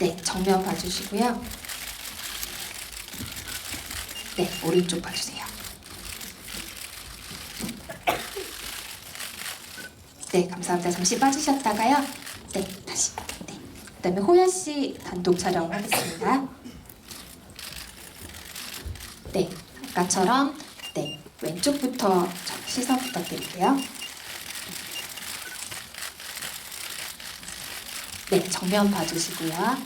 네, 정면 봐주시고요. 네, 오른쪽 봐주세요. 네, 감사합니다. 잠시 빠지셨다가요. 네, 다시. 네. 그다음에 호야 씨 단독 촬영하겠습니다. 네, 아까처럼 네 왼쪽부터 저 시선 부탁드릴게요. 네, 정면 봐주시고요.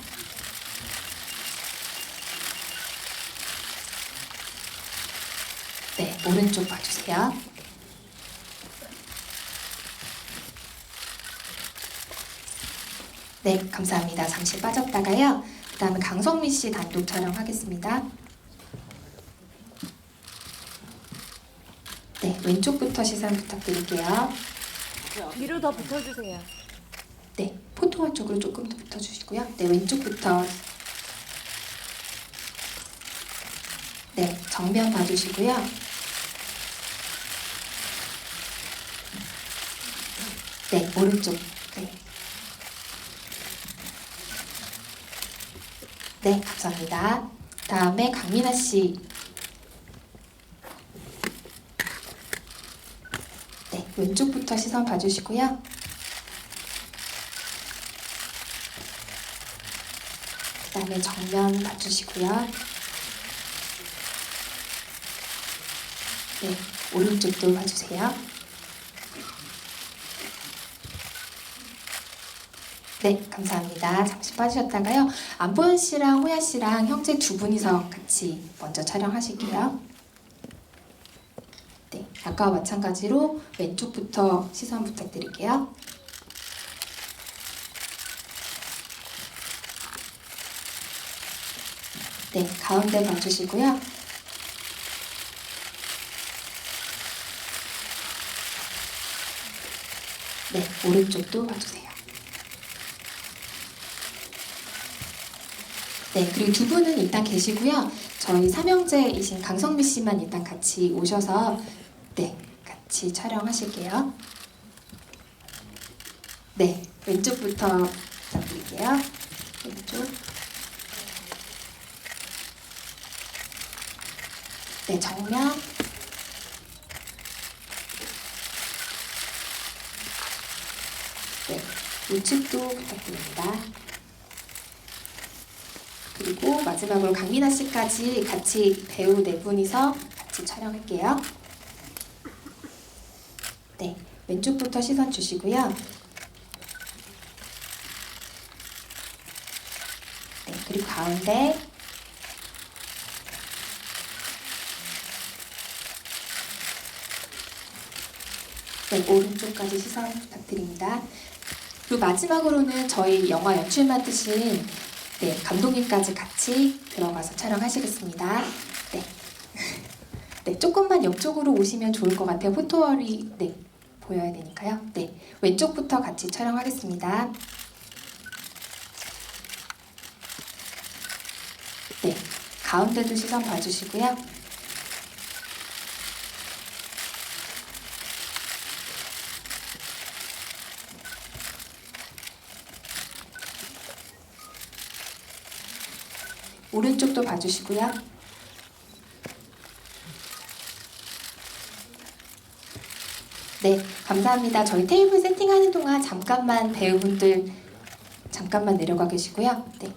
네, 오른쪽 봐주세요. 네, 감사합니다. 잠시 빠졌다가요. 그 다음에 강성미 씨 단독 촬영하겠습니다. 네, 왼쪽부터 시선 부탁드릴게요. 뒤로 더 붙여주세요. 네, 포토원 쪽으로 조금 더 붙어주시고요. 네, 왼쪽부터. 네, 정면 봐주시고요. 네, 오른쪽. 네. 네, 감사합니다. 다음에 강민아 씨. 네, 왼쪽부터 시선 봐주시고요. 그다음에 정면 봐주시고요. 네, 오른쪽도 봐주세요. 네, 감사합니다. 잠시 빠지셨다가요. 안보현 씨랑 호야 씨랑 형제 두 분이서 같이 먼저 촬영하실게요. 네, 아까와 마찬가지로 왼쪽부터 시선 부탁드릴게요. 네, 가운데 봐주시고요. 네, 오른쪽도 봐주세요. 네, 그리고 두 분은 일단 계시고요. 저희 삼형제이신 강성미 씨만 일단 같이 오셔서 네, 같이 촬영하실게요. 네, 왼쪽부터 부탁드릴게요. 왼쪽. 네, 정면. 네, 우측도 부탁드립니다. 그리고 마지막으로 강민아 씨까지 같이 배우 네 분이서 같이 촬영할게요. 네, 왼쪽부터 시선 주시고요. 네, 그리고 가운데 네, 오른쪽까지 시선 부탁드립니다. 그리고 마지막으로는 저희 영화 연출 맡으신 네, 감독님까지 같이 들어가서 촬영하시겠습니다. 네. 네, 조금만 옆쪽으로 오시면 좋을 것 같아요. 포토월이 네, 보여야 되니까요. 네, 왼쪽부터 같이 촬영하겠습니다. 네, 가운데도 시선 봐주시고요. 오른쪽도 봐주시고요. 네, 감사합니다. 저희 테이블 세팅하는 동안 잠깐만 배우분들 잠깐만 내려가 계시고요. 네,